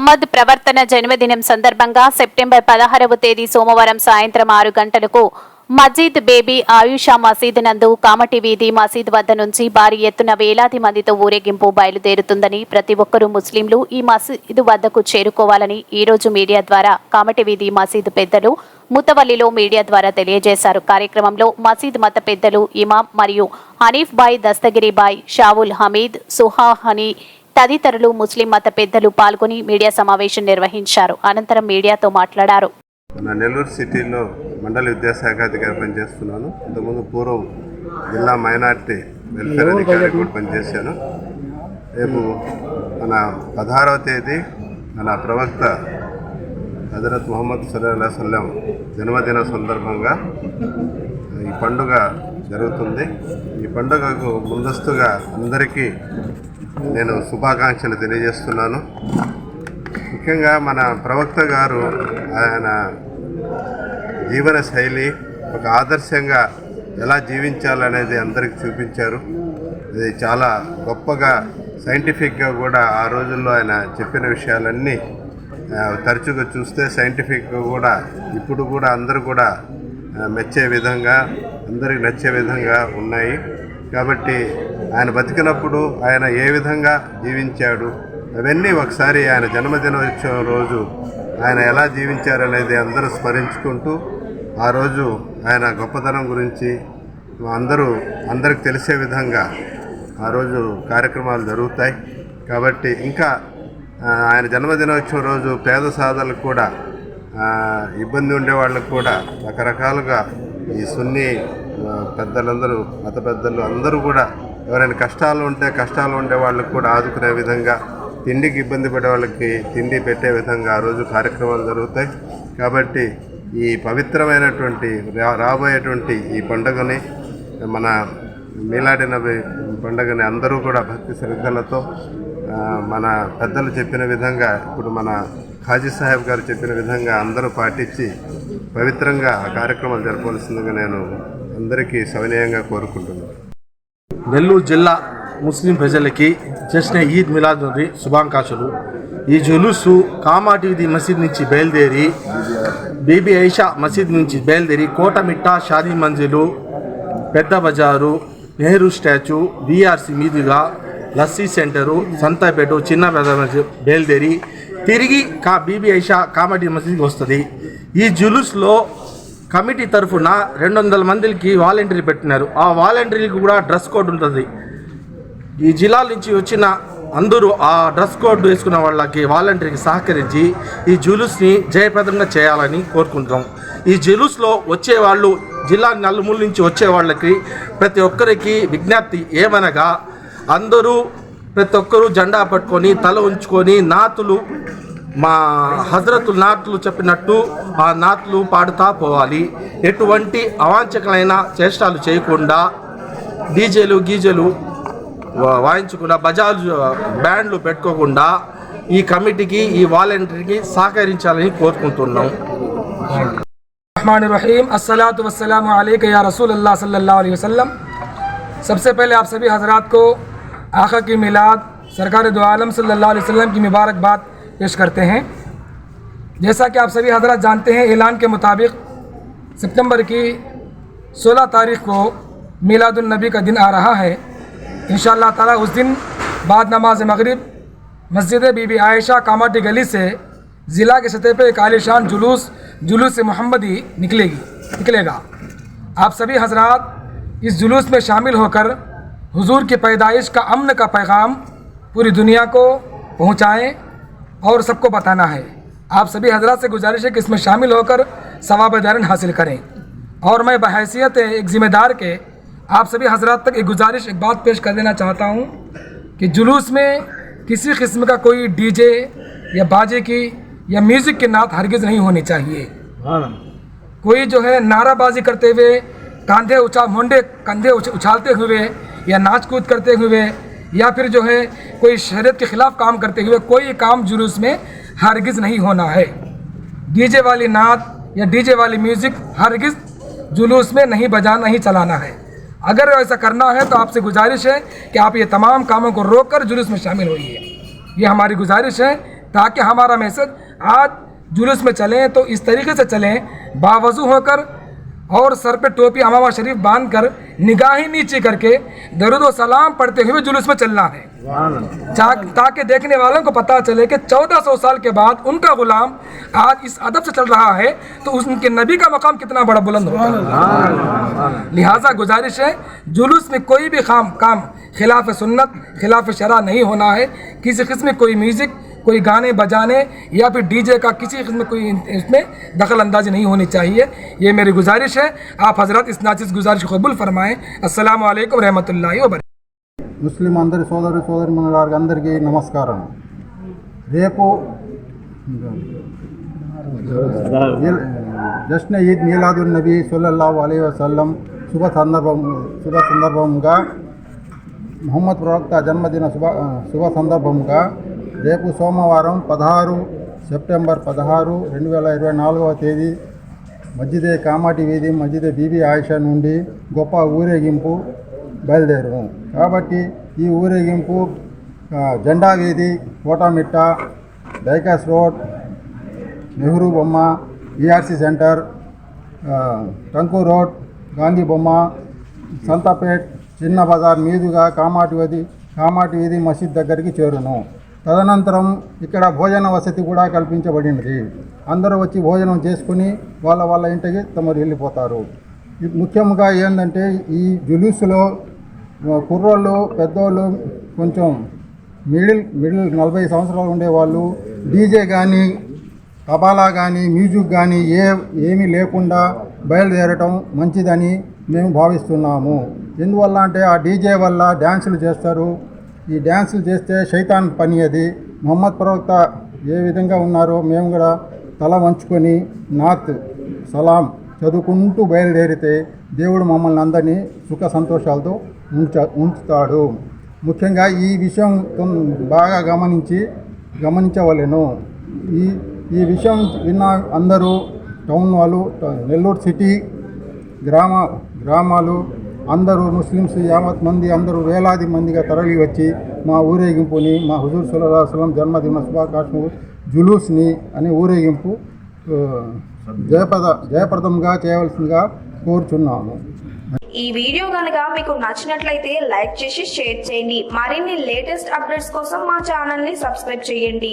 మహమ్మద్ ప్రవర్తన జన్మదినం సందర్భంగా సెప్టెంబర్ పదహారవ తేదీ సోమవారం సాయంత్రం ఆరు గంటలకు మజీద్ బేబీ ఆయుషా మసీద్ నందు కామటి వీధి మసీద్ వద్ద నుంచి భారీ ఎత్తున వేలాది మందితో ఊరేగింపు బయలుదేరుతుందని ప్రతి ఒక్కరూ ముస్లింలు ఈ మసీదు వద్దకు చేరుకోవాలని ఈ రోజు మీడియా ద్వారా కామటి వీధి మసీద్ పెద్దలు ముతవల్లిలో మీడియా ద్వారా తెలియజేశారు. కార్యక్రమంలో మసీద్ మత పెద్దలు ఇమాం మరియు హనీఫ్ బాయ్ దస్తగిరి బాయ్ షావుల్ హమీద్ సుహా హనీ తదితరులు ముస్లిం మత పెద్దలు పాల్గొని మీడియా సమావేశం నిర్వహించారు. అనంతరం మీడియాతో మాట్లాడారు. మన నెల్లూరు సిటీలో మండల విద్యాశాఖ అధికారి పనిచేస్తున్నాను. ఇంతకుముందు పూర్వం జిల్లా మైనార్టీ వెల్ఫేర్ అధికారి కూడా పనిచేశాను. రేపు మన పదహారవ తేదీ మన ప్రవక్త హజరత్ ముహమ్మద్ సల్లా సల్లం జన్మదిన సందర్భంగా ఈ పండుగ జరుగుతుంది. ఈ పండుగకు ముందస్తుగా అందరికీ నేను శుభాకాంక్షలు తెలియజేస్తున్నాను. ముఖ్యంగా మన ప్రవక్త గారు ఆయన జీవన శైలి ఒక ఆదర్శంగా ఎలా జీవించాలనేది అందరికి చూపించారు. ఇది చాలా గొప్పగా సైంటిఫిక్గా కూడా ఆ రోజుల్లో ఆయన చెప్పిన విషయాలన్నీ తరచుగా చూస్తే సైంటిఫిక్గా కూడా ఇప్పుడు కూడా అందరూ కూడా మెచ్చే విధంగా అందరికి నచ్చే విధంగా ఉన్నాయి. కాబట్టి ఆయన బతికినప్పుడు ఆయన ఏ విధంగా జీవించాడు? అవన్నీ ఒకసారి ఆయన జన్మదినోత్సవం రోజు ఆయన ఎలా జీవించారనేది అందరూ స్మరించుకుంటూ ఆ రోజు ఆయన గొప్పతనం గురించి అందరూ అందరికి తెలిసే విధంగా ఆ రోజు కార్యక్రమాలు జరుగుతాయి. కాబట్టి ఇంకా ఆయన జన్మదినోత్సవం రోజు పేద సాధలకు కూడా ఇబ్బంది ఉండే వాళ్ళకు కూడా రకరకాలుగా ఈ సున్ని పెద్దలందరూ మత పెద్దలు అందరూ కూడా ఎవరైనా కష్టాలు ఉంటే కష్టాలు ఉండే వాళ్ళకు కూడా ఆదుకునే విధంగా తిండికి ఇబ్బంది పడే వాళ్ళకి తిండి పెట్టే విధంగా ఆ రోజు కార్యక్రమాలు జరుగుతాయి. కాబట్టి ఈ పవిత్రమైనటువంటి రా- రాబోయేటువంటి ఈ పండుగని మన మీలాడి నవి పండుగని అందరూ కూడా భక్తి శ్రద్ధలతో మన పెద్దలు చెప్పిన విధంగా ఇప్పుడు మన ఖాజీ సాహెబ్ గారు చెప్పిన విధంగా అందరూ పాటించి పవిత్రంగా ఆ కార్యక్రమాలు జరపవలసిందిగా నేను అందరికీ సవినయంగా కోరుకుంటున్నాను. నెల్లూరు జిల్లా ముస్లిం ప్రజలకి చేసిన ఈద్ మిలాద్ నబీ శుభాకాంక్షలు. ఈ జులుసు కామాటి మసీద్ నుంచి బయలుదేరి బీబీ ఐషా మసీద్ నుంచి బయలుదేరి కోటమిట్ట షాదీ మంజిలు పెద్ద బజారు నెహ్రూ స్టాచ్యూ బీఆర్సీ మీదుగా లస్సీ సెంటరు సంతాపేట చిన్న బజార్ బయలుదేరి తిరిగి కా బీబీ ఐషా కామాటి మసీద్కి వస్తుంది. ఈ జులుస్లో కమిటీ తరఫున రెండు వందల మందికి వాలంటీర్లు పెట్టినారు. ఆ వాలంటీర్లకు కూడా డ్రెస్ కోడ్ ఉంటుంది. ఈ జిల్లాల నుంచి వచ్చిన అందరూ ఆ డ్రెస్ కోడ్ వేసుకున్న వాళ్ళకి వాలంటీర్కి సహకరించి ఈ జులూస్ని జయప్రదంగా చేయాలని కోరుకుంటున్నాం. ఈ జులూస్లో వచ్చే వాళ్ళు జిల్లా నలుమూల నుంచి వచ్చే వాళ్ళకి ప్రతి ఒక్కరికి విజ్ఞప్తి ఏమనగా అందరూ ప్రతి ఒక్కరూ జెండా పట్టుకొని తల ఉంచుకొని నాతులు మా హజరతుల్ నాట్లు చెప్పినట్టు ఆ నాట్లు పాడుతా పోవాలి ఎటువంటి అవాంఛకమైన చేష్టాలు చేయకుండా డీజేలు గీజేలు వా- వాయించకుండా బజాజ్ బ్యాండ్లు పెట్టుకోకుండా ఈ కమిటీకి ఈ వాలంటీర్కి సహకరించాలని కోరుకుంటున్నాం रहमान रहीम अस्सलात वस्सलाम अलैका या रसूल अल्लाह सल्लल्लाहु अलैहि वसल्लम सबसे पहले आप सभी हजरात को आका की मिलाद सरकार दो आलम सल्लल्लाहु अलैहि वसल्लम की मुबारकबाद پیش کرتے ہیں۔ جیسا کہ آپ سبھی حضرات جانتے ہیں، اعلان کے مطابق سپتمبر کی سولہ تاریخ کو میلاد النبی کا دن آ رہا ہے۔ انشاءاللہ اللہ تعالیٰ اس دن بعد نماز مغرب مسجد بی بی عائشہ کاماٹی گلی سے ضلع کے سطح پہ ایک عالیشان جلوس جلوس محمدی نکلے گی، نکلے گا۔ آپ سبھی حضرات اس جلوس میں شامل ہو کر حضور کی پیدائش کا امن کا پیغام پوری دنیا کو پہنچائیں۔ اور سب کو بتانا ہے آپ سبھی حضرات سے گزارش ہے کہ اس میں شامل ہو کر ثواب دارن حاصل کریں۔ اور میں بحیثیت ایک ذمہ دار کے آپ سبھی حضرات تک ایک گزارش ایک بات پیش کر دینا چاہتا ہوں کہ جلوس میں کسی قسم کا کوئی ڈی جے یا باجے کی یا میوزک کی نعت ہرگز نہیں ہونی چاہیے۔ کوئی جو ہے نعرہ بازی کرتے ہوئے کاندھے اچھا مونڈے کندھے اچھا، اچھالتے ہوئے یا ناچ کود کرتے ہوئے یا پھر جو ہے کوئی شہرت کے خلاف کام کرتے ہوئے کوئی کام جلوس میں ہرگز نہیں ہونا ہے۔ ڈی جے والی نعت یا ڈی جے والی میوزک ہرگز جلوس میں نہیں بجانا نہیں چلانا ہے۔ اگر ایسا کرنا ہے تو آپ سے گزارش ہے کہ آپ یہ تمام کاموں کو روک کر جلوس میں شامل ہوئیے۔ یہ ہماری گزارش ہے تاکہ ہمارا میسج آج جلوس میں چلیں تو اس طریقے سے چلیں، باوضو ہو کر اور سر پہ ٹوپی امامہ شریف باندھ کر نگاہی نیچے کر کے درود و سلام پڑھتے ہوئے جلوس میں چلنا ہے۔ تاکہ دیکھنے والوں کو پتا چلے کہ چودہ سو سال کے بعد ان کا غلام آج اس ادب سے چل رہا ہے تو ان کے نبی کا مقام کتنا بڑا بلند ہوگا لہٰذا گزارش ہے، جلوس میں کوئی بھی خام کام خلاف سنت، خلاف شرع نہیں ہونا ہے۔ کسی قسم کوئی میوزک کوئی گانے بجانے یا پھر ڈی جے کا کسی قسم کوئی اس میں دخل اندازی نہیں ہونی چاہیے۔ یہ میری گزارش ہے۔ آپ حضرت اس ناچس گزارش قبول فرمائیں۔ السلام علیکم رحمۃ اللہ وبرکاتہ۔ ముస్లిం అందరి సోదరు సోదరిమణులారికి అందరికీ నమస్కారం రేపు జశ్న ఈద్ మీలాదుల్ నబీ సుల్లల్లా అలీ వసల్లం శుభ సందర్భం శుభ సందర్భంగా మొహమ్మద్ ప్రవక్త జన్మదిన శుభ శుభ సందర్భంగా రేపు సోమవారం పదహారు సెప్టెంబర్ పదహారు రెండు వేల ఇరవై నాలుగవ తేదీ మధ్యదే కామాటి వీధి మధ్యదే బీబీ ఆయిషా నుండి గొప్ప ఊరేగింపు బయలుదేరును కాబట్టి ఈ ఊరేగింపు జెండా వీధి కోటామిట్ట డైకాస్ రోడ్ నెహ్రూ బొమ్మ ERC centre Tanku road Gandhi బొమ్మ సంతపేట్ చిన్న బజార్ మీదుగా కామాటి వీధి కామాటి వీధి మసీద్ దగ్గరికి చేరును. తదనంతరం ఇక్కడ భోజన వసతి కూడా కల్పించబడినది అందరూ వచ్చి భోజనం చేసుకుని వాళ్ళ వాళ్ళ ఇంటికి తమరు వెళ్ళిపోతారు. ముఖ్యంగా ఏంటంటే ఈ జులూసులో కుర్రోళ్ళు పెద్దోళ్ళు కొంచెం మిడిల్ మిడిల్ నలభై సంవత్సరాలు ఉండేవాళ్ళు. డీజే కానీ తబాలా కానీ మ్యూజిక్ కానీ ఏ ఏమీ లేకుండా బయలుదేరటం మంచిదని మేము భావిస్తున్నాము. ఎందువల్ల అంటే ఆ డీజే వల్ల డ్యాన్సులు చేస్తారు. ఈ డ్యాన్సులు చేస్తే శైతాన్ పని అది మొహమ్మద్ ప్రవక్త ఏ విధంగా ఉన్నారో మేము కూడా తల వంచుకొని నాత్ సలాం చదువుకుంటూ బయలుదేరితే దేవుడు మమ్మల్ని అందరినీ సుఖ సంతోషాలతో ఉంచ ఉంచుతాడు. ముఖ్యంగా ఈ విషయం తొం- బాగా గమనించి గమనించవలెను. ఈ ఈ విషయం విన్న అందరూ టౌన్ వాళ్ళు నెల్లూరు సిటీ గ్రామ గ్రామాలు అందరూ ముస్లిమ్స్ యావత్ మంది అందరూ వేలాది మందిగా తరలి వచ్చి మా ఊరేగింపుని మా హుజూర్ సుల్లాహం జన్మదిన శుభాకాంక్షలు జులూస్ని అనే ఊరేగింపు జయప్రద జయప్రదంగా చేయవలసిందిగా కోరుచున్నాము. ఈ వీడియో కనుక మీకు నచ్చినట్లయితే లైక్ చేసి షేర్ చేయండి. మరిన్ని లేటెస్ట్ అప్డేట్స్ కోసం మా ఛానల్ని సబ్స్క్రైబ్ చేయండి.